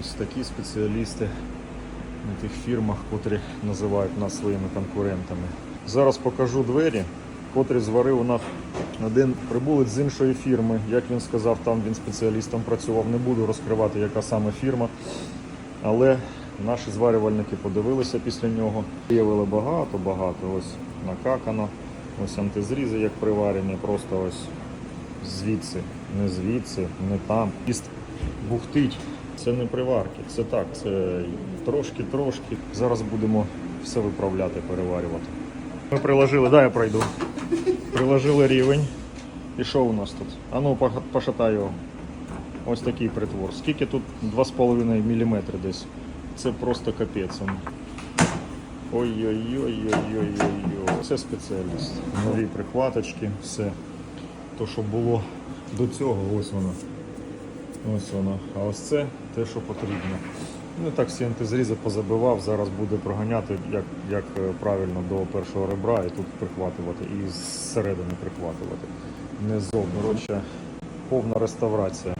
Ось такі спеціалісти на тих фірмах, котрі називають нас своїми конкурентами. Зараз покажу двері, котрі зварив у нас один прибулець з іншої фірми. Як він сказав, там він спеціалістом працював. Не буду розкривати, яка саме фірма. Але наші зварювальники подивилися після нього. Виявили багато, багато. Ось накакано. Ось антизрізи, як приварені, просто ось звідси, не звідси, не там. Піст бухтить. Це не приварки, це так, це трошки-трошки. Зараз будемо все виправляти, переварювати. Ми приложили, дай я пройду. Приложили рівень. І що у нас тут? А ну пошатай його. Ось такий притвор. Скільки тут 2,5 мм десь. Це просто капець. он. Ой-ой-ой-ой-ой-ой. Це спеціаліст. Нові прихваточки, все. То, що було до цього, ось воно. Ось воно. А ось це те, що потрібно. Ну так всі антизрізи позабивав. Зараз буде проганяти, як, як е, правильно до першого ребра і тут прихватувати, і зсередини прихватувати. Не зовні. Повна реставрація.